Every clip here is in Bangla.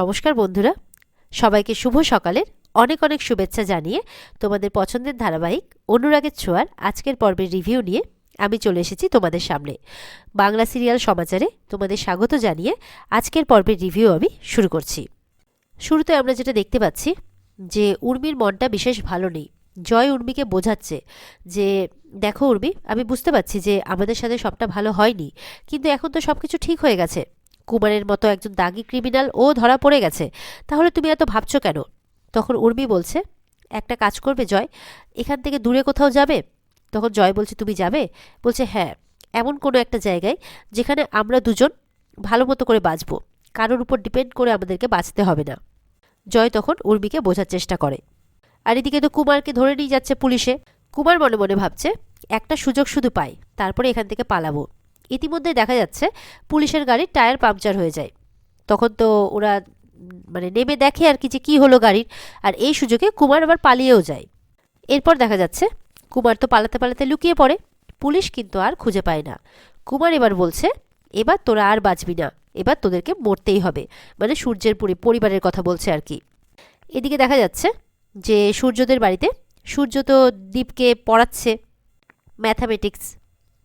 নমস্কার বন্ধুরা। সবাইকে শুভ সকালের অনেক অনেক শুভেচ্ছা জানিয়ে তোমাদের পছন্দের ধারাবাহিক অনুরাগের ছোঁয়ার আজকের পর্বের রিভিউ নিয়ে আমি চলে এসেছি তোমাদের সামনে। বাংলা সিরিয়াল সমাচারে তোমাদের স্বাগত জানিয়ে আজকের পর্বের রিভিউ আমি শুরু করছি। শুরুতে আমরা যেটা দেখতে পাচ্ছি যে উর্মির মনটা বিশেষ ভালো নেই। জয় উর্মিকে বোঝাচ্ছে যে, দেখো উর্মি, আমি বুঝতে পারছি যে আমাদের সাথে সবটা ভালো হয়নি, কিন্তু এখন তো সব কিছু ঠিক হয়ে গেছে। কুমারের মতো একজন দাগি ক্রিমিনাল ও ধরা পড়ে গেছে। তাহলে তুমি এত ভাবছ কেন? তখন উর্মি বলছে, একটা কাজ করবে, জয়। এখান থেকে দূরে কোথাও যাবে? তখন জয় বলছে, তুমি যাবে? বলছে হ্যাঁ। এমন কোনো একটা জায়গায় যেখানে আমরা দুজন ভালো মতো করে বাঁচবো। কারোর উপর ডিপেন্ড করে আমাদেরকে বাঁচতে হবে না। জয় তখন উর্মিকে বোঝার চেষ্টা করে। আর এদিকে তো কুমারকে ধরে নিয়ে যাচ্ছে পুলিশে। কুমার মনে মনে ভাবছে, একটা সুযোগ শুধু পাই, তারপরে এখান থেকে পালাবো। ইতিমধ্যে দেখা যাচ্ছে পুলিশের গাড়ির টায়ার পাংচার হয়ে যায়। তখন তো ওরা মানে নেমে দেখে আর কি যে কী হলো গাড়ির, আর এই সুযোগে কুমার আবার পালিয়েও যায়। এরপর দেখা যাচ্ছে কুমার তো পালাতে পালাতে লুকিয়ে পড়ে, পুলিশ কিন্তু আর খুঁজে পায় না। কুমার এবার বলছে, এবার তোরা আর বাঁচবি না, এবার তোদেরকে মরতেই হবে। মানে সূর্যের পরি, পরিবারের কথা বলছে আর কি। এদিকে দেখা যাচ্ছে যে সূর্যদের বাড়িতে, সূর্য তো দ্বীপকে পড়াচ্ছে, ম্যাথামেটিক্স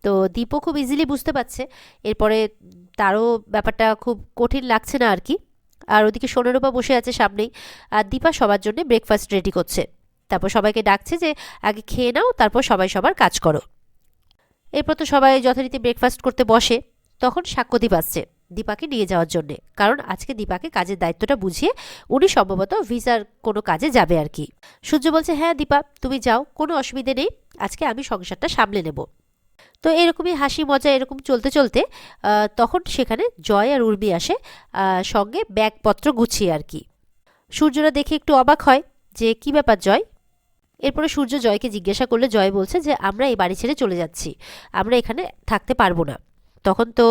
তো দীপও খুব ইজিলি বুঝতে পারছে। এরপরে তারও ব্যাপারটা খুব কঠিন লাগছে না আর কি। আর ওদিকে সোনারূপা বসে আছে সামনেই। আর দীপা সবার জন্য ব্রেকফাস্ট রেডি করছে। তারপর সবাইকে ডাকছে যে, আগে খেয়ে নাও, তারপর সবাই সবার কাজ করো। এরপর তো সবাই যথারীতি ব্রেকফাস্ট করতে বসে। তখন সাক্ষ্যদীপ আসছে দীপাকে নিয়ে যাওয়ার জন্যে। কারণ আজকে দীপাকে কাজের দায়িত্বটা বুঝিয়ে উনি সম্ভবত ভিসার কোনো কাজে যাবে আর কি। সূর্য বলছে হ্যাঁ দীপা, তুমি যাও, কোনো অসুবিধে নেই। আজকে আমি সংসারটা সামলে নেব। তো এরকমই হাসি মজা এরকম চলতে চলতে তখন সেখানে জয় আর উর্মি আসে সঙ্গে ব্যাগপত্র গুছিয়ে আর কি। সূর্যরা দেখে একটু অবাক হয় যে কি ব্যাপার জয়? এরপরে সূর্য জয়কে জিজ্ঞাসা করলে জয় বলছে যে, আমরা এই বাড়ি ছেড়ে চলে যাচ্ছি, আমরা এখানে থাকতে পারব না। তখন তো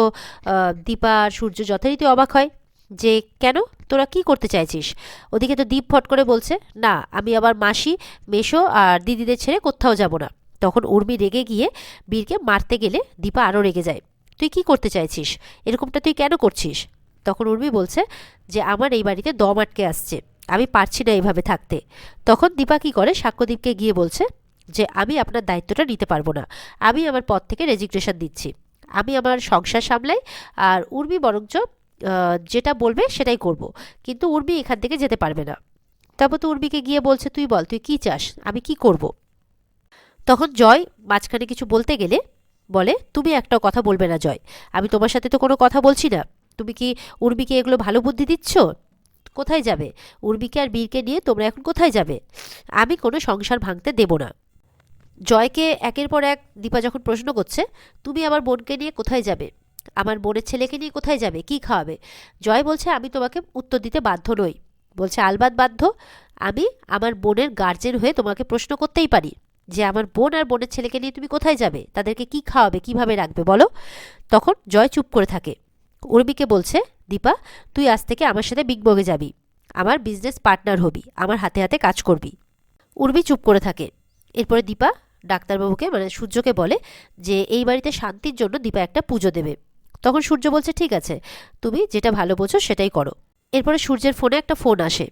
দীপা আর সূর্য যথারীতি অবাক হয় যে, কেন? তোরা কি করতে চাইছিস? ওদিকে তো দীপ ফট করে বলছে, না, আমি আবার মাসি মেশো আর দিদিদের ছেড়ে কোথাও যাব না। তখন উর্মি রেগে গিয়ে বীরকে মারতে গেলে দীপা আরও রেগে যায়। তুই কি করতে চাইছিস? এরকমটা তুই কেন করছিস? তখন উর্মি বলছে যে, আমার এই বাড়িতে দম আটকে আসছে। আমি পারছি না এইভাবে থাকতে। তখন দীপা কি করে? সাক্ষ্যদীপকে গিয়ে বলছে যে, আমি আপনার দায়িত্বটা নিতে পারব না। আমি আমার পদ থেকে রেজিগনেশন দিচ্ছি। আমি আমার সংসার সামলাই আর উর্মি বরঞ্চ যেটা বলবে সেটাই করব। কিন্তু উর্মি এখান থেকে যেতে পারবে না। তারপর তো উর্মিকে গিয়ে বলছে, তুই বল, তুই কি চাস? আমি কি করব? তখন জয় মাঝখানে কিছু বলতে গেলে বলে, তুমি একটা কথা বলবে না জয়, আমি তোমার সাথে তো কোনো কথা বলছি না। তুমি কি উর্মিকে এগুলো ভালো বুদ্ধি দিচ্ছ? কোথায় যাবে? উর্মিকে আর বীরকে নিয়ে তোমরা এখন কোথায় যাবে? আমি কোনো সংসার ভাঙতে দেব না। জয়কে একের পর এক দীপা যখন প্রশ্ন করছে, তুমি আমার বোনকে নিয়ে কোথায় যাবে? আমার বোনের ছেলেকে নিয়ে কোথায় যাবে? কি খাওয়াবে? জয় বলছে, আমি তোমাকে উত্তর দিতে বাধ্য নই। বলছে, আলবাদ বাধ্য? আমি আমার বোনের গার্জেন হয়ে তোমাকে প্রশ্ন করতেই পারি। যে আমার বোন আর বোনের ছেলেকে নিয়ে তুমি কোথায় যাবে? তাদেরকে কি খাওয়াবে? কীভাবে রাখবে? বলো। তখন জয় চুপ করে থাকে। উর্মিকে বলছে, দীপা, তুই আজ থেকে আমার সাথে বিগ বগে যাবি। আমার বিজনেস পার্টনার হবি। আমার হাতে হাতে কাজ করবি। উর্মি চুপ করে থাকে। এরপরে দীপা ডাক্তারবাবুকে মানে সূর্যকে বলে যে, এই বাড়িতে শান্তির জন্য দীপা একটা পুজো দেবে। তখন সূর্য বলছে, ঠিক আছে, তুমি যেটা ভালো বোঝো সেটাই করো। এরপরে সূর্যের ফোনে একটা ফোন আসে।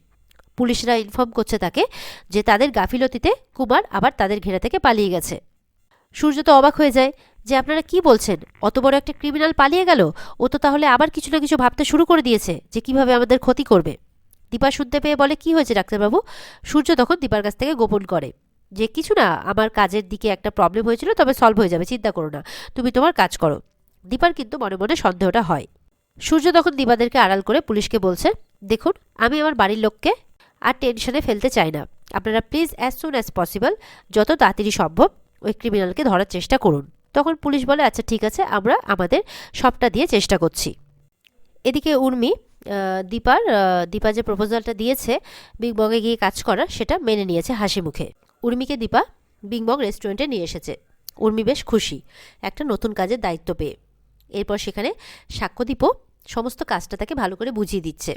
পুলিশরা ইনফর্ম করছে তাকে যে তাদের গাফিলতিতে কুমার আবার তাদের ঘেরা থেকে পালিয়ে গেছে। সূর্য তো অবাক হয়ে যায় যে আপনারা কি বলছেন? অত বড় একটা ক্রিমিনাল পালিয়ে গেল? ও তো তাহলে আবার কিছু না কিছু ভাবতে শুরু করে দিয়েছে যে কীভাবে আমাদের ক্ষতি করবে। দীপা শুনতে পেয়ে বলে, কি হয়েছে ডাক্তারবাবু? সূর্য তখন দীপার কাছ থেকে গোপন করে যে, কিছু না, আমার কাজের দিকে একটা প্রবলেম হয়েছিল, তবে সলভ হয়ে যাবে, চিন্তা করো না। তুমি তোমার কাজ করো। দীপার কিন্তু মনে মনে সন্দেহটা হয়। সূর্য তখন দীপাদেরকে আড়াল করে পুলিশকে বলছে, দেখুন, আমি আমার বাড়ির লোককে আর টেনশনে ফেলতে চাই না। আপনারা please as soon as possible যত তাড়াতাড়ি সম্ভব ওই ক্রিমিনালকে ধরার চেষ্টা করুন। তখন পুলিশ বলে আচ্ছা ঠিক আছে, আমরা আমাদের সবটা দিয়ে চেষ্টা করছি। এদিকে উর্মি দীপার দীপা যে প্রপোজালটা দিয়েছে বিগ বগে গিয়ে কাজ করার সেটা মেনে নিয়েছে হাসি মুখে। উর্মিকে দীপা বিগ বং রেস্টুরেন্টে নিয়ে এসেছে। উর্মি বেশ খুশি, একটা নতুন কাজের দায়িত্ব পেয়ে। এরপর সেখানে সাক্ষ্যদীপও সমস্ত কাজটা তাকে ভালো করে বুঝিয়ে দিচ্ছে।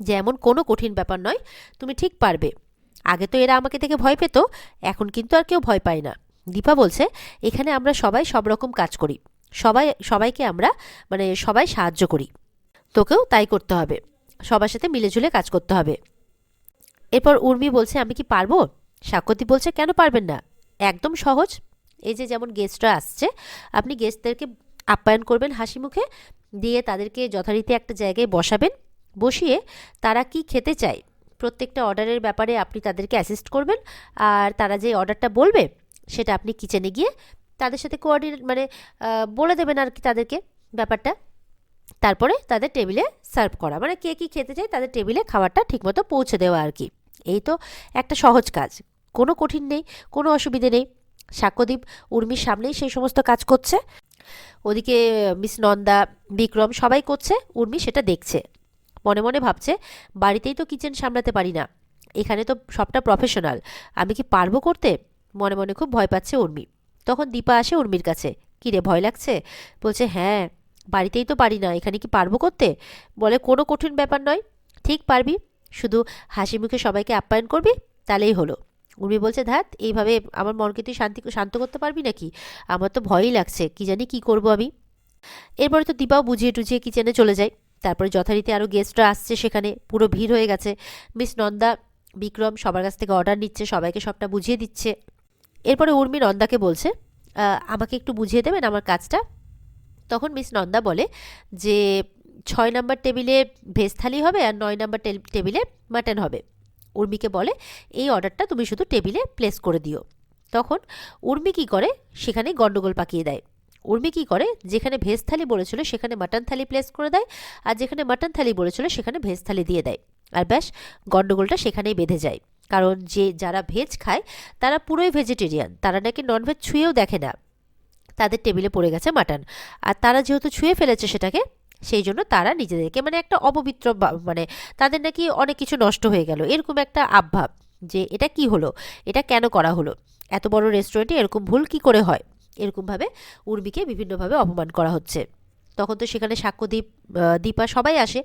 যে এমন কোনো কঠিন ব্যাপার নয়, তুমি ঠিক পারবে। আগে তো এরা আমাকে দেখে ভয় পেত, এখন কিন্তু আর কেউ ভয় পায় না। দীপা বলছে, এখানে আমরা সবাই সব রকম কাজ করি। সবাই, সবাইকে আমরা মানে সবাই সাহায্য করি। তোকেও তাই করতে হবে। সবার সাথে মিলেঝুলে কাজ করতে হবে। এরপর উর্মি বলছে, আমি কি পারব? সাক্ষ্যদীপ বলছে, কেন পারবেন না? একদম সহজ। এই যে যেমন গেস্টরা আসছে, আপনি গেস্টদেরকে আপ্যায়ন করবেন হাসি মুখে, দিয়ে তাদেরকে যথারীতি একটা জায়গায় বসাবেন। বসিয়ে তারা কি খেতে চায়। প্রত্যেকটা অর্ডারের ব্যাপারে আপনি তাদেরকে অ্যাসিস্ট করবেন আর তারা যে অর্ডারটা বলবে সেটা আপনি কিচেনে গিয়ে তাদের সাথে কোঅর্ডিনেট মানে বলে দেবেন আর কি তাদেরকে ব্যাপারটা। তারপরে তাদের টেবিলে সার্ভ করা। মানে কে কী খেতে চায় তাদের টেবিলে খাবারটা ঠিকমতো পৌঁছে দেওয়া আর কি। এই তো একটা সহজ কাজ। কোনো কঠিন নেই, কোনো অসুবিধে নেই। সাক্ষ্যদীপ উর্মির সামনেই সেই সমস্ত কাজ করছে। ওদিকে মিস নন্দা, বিক্রম সবাই করছে। উর্মি সেটা দেখছে। মনে মনে ভাবছে, বাড়িতেই তো কিচেন সামলাতে পারি না। এখানে তো সবটা প্রফেশনাল আমি কি পারব করতে? মনে মনে খুব ভয় পাচ্ছে উর্মি। তখন দীপা আসে উর্মির কাছে। কী রে ভয় লাগছে? বলছে হ্যাঁ বাড়িতেই তো পারি না। এখানে কি পারব করতে? বলে, কোনো কঠিন ব্যাপার নয়। ঠিক পারবি। শুধু হাসি মুখে সবাইকে আপ্যায়ন করবি, তাহলেই হলো। উর্মি বলছে ধ্যাত এইভাবে আমার মনকে তুই শান্তি, শান্ত করতে পারবি নাকি? আমার তো ভয়ই লাগছে। কি জানি কি করব আমি? এরপরে তো দীপাও বুঝিয়ে টুঝিয়ে কিচেনে চলে যায়। তারপরে যথারীতি আরও গেস্টরা আসছে, সেখানে পুরো ভিড় হয়ে গেছে। মিস নন্দা, বিক্রম সবার কাছ থেকে অর্ডার নিচ্ছে, সবাইকে সবটা বুঝিয়ে দিচ্ছে। এরপরে উর্মি নন্দাকে বলছে আমাকে একটু বুঝিয়ে দেবেন আমার কাজটা? তখন মিস নন্দা বলে যে, ছয় নম্বর টেবিলে ভেজ থালি হবে আর নয় নম্বর টেবিলে মাটন হবে। উর্মিকে বলে, এই অর্ডারটা তুমি শুধু টেবিলে প্লেস করে দিও। তখন উর্মি কী করে? সেখানে গণ্ডগোল পাকিয়ে দেয়। উর্মি কী করে? যেখানে ভেজ থালি বলেছিল, সেখানে মাটন থালি প্লেস করে দেয়, আর যেখানে মাটন থালি বলেছিল, সেখানে ভেজ থালি দিয়ে দেয়। আর ব্যাস, গন্ডগোলটা সেখানেই বেঁধে যায়। কারণ যে, যারা ভেজ খায়, তারা পুরোই ভেজিটেরিয়ান তারা নাকি ননভেজ ছুঁয়েও দেখে না। তাদের টেবিলে পড়ে গেছে মাটন। আর তারা যেহেতু ছুঁয়ে ফেলেছে সেটাকে, সেই জন্য তারা নিজেদেরকে মানে একটা অপবিত্র মানে তাদের নাকি অনেক কিছু নষ্ট হয়ে গেল। এরকম একটা আভাব যে, এটা কি হলো? এটা কেন করা হলো? এত বড় রেস্টুরেন্টে এরকম ভুল কি করে হয়? এরকমভাবে উর্মিকে বিভিন্নভাবে অপমান করা হচ্ছে। তখন তো সেখানে সাক্ষ্যদীপ দীপা সবাই আসে।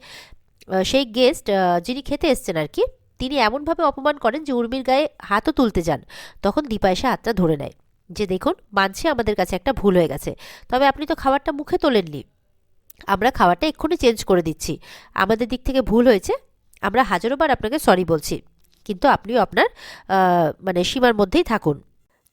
সেই গেস্ট যিনি খেতে এসছেন আর কি, তিনি এমনভাবে অপমান করেন যে উর্মির গায়ে হাতও তুলতে যান। তখন দীপা এসে হাতটা ধরে নেয় যে, দেখুন, মানছি আমাদের কাছে একটা ভুল হয়ে গেছে। তবে আপনি তো খাবারটা মুখে তোলেননি। আমরা খাবারটা এক্ষুনি চেঞ্জ করে দিচ্ছি। আমাদের দিক থেকে ভুল হয়েছে। আমরা হাজারোবার আপনাকে সরি বলছি। কিন্তু আপনিও আপনার মানে সীমার মধ্যেই থাকুন।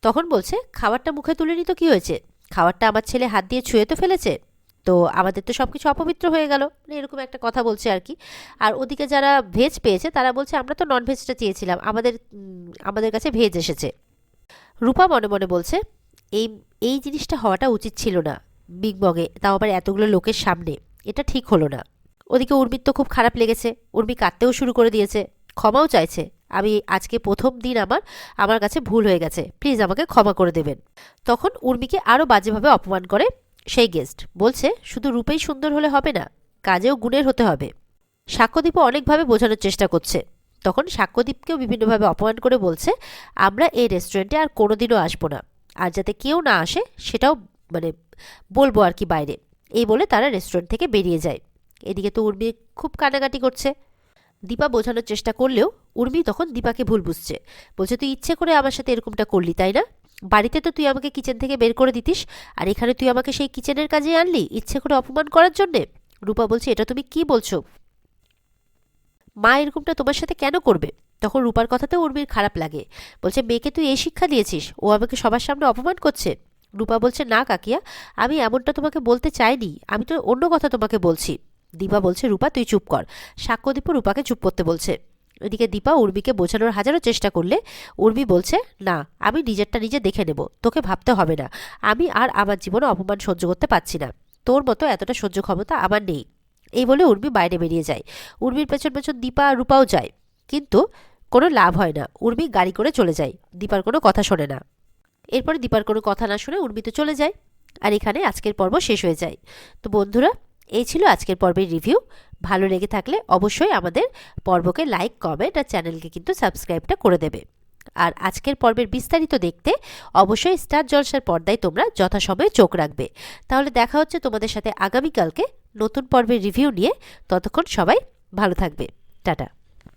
তখন বলছে, খাবারটা মুখে তুলেনি তো কি হয়েছে? খাবারটা আমার ছেলে হাত দিয়ে ছুঁয়ে তো ফেলেছে। তো আমাদের তো সব কিছু অপবিত্র হয়ে গেল। মানে এরকম একটা কথা বলছে আর কি। আর ওদিকে যারা ভেজ পেয়েছে, তারা বলছে, আমরা তো নন ভেজটা চেয়েছিলাম। আমাদের আমাদের কাছে ভেজ এসেছে। রূপা মনে মনে বলছে, এই এই জিনিসটা হওয়াটা উচিত ছিল না, বিগ বগে। তাও আবার এতগুলো লোকের সামনে। এটা ঠিক হলো না। ওদিকে উর্মির তো খুব খারাপ লেগেছে। উর্মি কাঁদতেও শুরু করে দিয়েছে। ক্ষমাও চাইছে। আমি আজকে প্রথম দিন আমার আমার কাছে ভুল হয়ে গেছে। প্লিজ আমাকে ক্ষমা করে দেবেন। তখন উর্মিকে আরও বাজেভাবে অপমান করে সেই গেস্ট বলছে, শুধু রূপেই সুন্দর হলে হবে না, কাজেও গুণের হতে হবে। সাক্ষ্যদীপও অনেকভাবে বোঝানোর চেষ্টা করছে। তখন সাক্ষ্যদীপকেও বিভিন্নভাবে অপমান করে বলছে, আমরা এই রেস্টুরেন্টে আর কোনোদিনও আসব না। আর যাতে কেউ না আসে, সেটাও মানে বলব আর কি বাইরে। এই বলে তারা রেস্টুরেন্ট থেকে বেরিয়ে যায়। এদিকে তো উর্মি খুব কানাকাটি করছে। দীপা বোঝানোর চেষ্টা করলেও উর্মি তখন দীপাকে ভুল বুঝছে। বলছে, তুই ইচ্ছে করে আমার সাথে এরকমটা করলি, তাই না? বাড়িতে তো তুই আমাকে কিচেন থেকে বের করে দিতিস, আর এখানে তুই আমাকে সেই কিচেনের কাজে আনলি, ইচ্ছে করে অপমান করার জন্যে? রূপা বলছে, এটা তুমি কি বলছো? মা এরকমটা তোমার সাথে কেন করবে? তখন রূপার কথাতে উর্মির খারাপ লাগে। বলছে, মেয়েকে তুই এই শিক্ষা দিয়েছিস, ও আমাকে সবার সামনে অপমান করছে? রূপা বলছে, না কাকিয়া, আমি এমনটা তোমাকে বলতে চাইনি, আমি তো অন্য কথা তোমাকে বলছি। দীপা বলছে, রূপা, তুই চুপ কর। সাক্ষ্যদীপও রূপাকে চুপ করতে বলছে। এদিকে দীপা উর্মিকে বোঝানোর হাজারো চেষ্টা করলে উর্মি বলছে, না, আমি নিজেরটা নিজে দেখে নেব, তোকে ভাবতে হবে না। আমি আর আমার জীবনে অপমান সহ্য করতে পারছি না। তোর মতো এতটা সহ্য ক্ষমতা আমার নেই। এই বলে উর্মি বাইরে বেরিয়ে যায়। উর্মির পেছন পেছন দীপা আর রূপাও যায়। কিন্তু কোনো লাভ হয় না। উর্মি গাড়ি করে চলে যায়। দীপার কোনো কথা শোনে না। এরপরে দীপার কোনো কথা না শুনে উর্মি তো চলে যায়। আর এখানে আজকের পর্ব শেষ হয়ে যায়। তো বন্ধুরা এই ছিল আজকের পর্বের রিভিউ ভালো লেগে থাকলে অবশ্যই আমাদের পর্বকে লাইক কমেন্ট আর চ্যানেলকে কিন্তু সাবস্ক্রাইবটা করে দেবে। আর আজকের পর্বের বিস্তারিত দেখতে অবশ্যই স্টার জলসার পর্দায় তোমরা যথাসময়ে চোখ রাখবে। তাহলে দেখা হচ্ছে তোমাদের সাথে আগামীকালকে নতুন পর্বের রিভিউ নিয়ে। ততক্ষণ সবাই ভালো থাকবে। টাটা।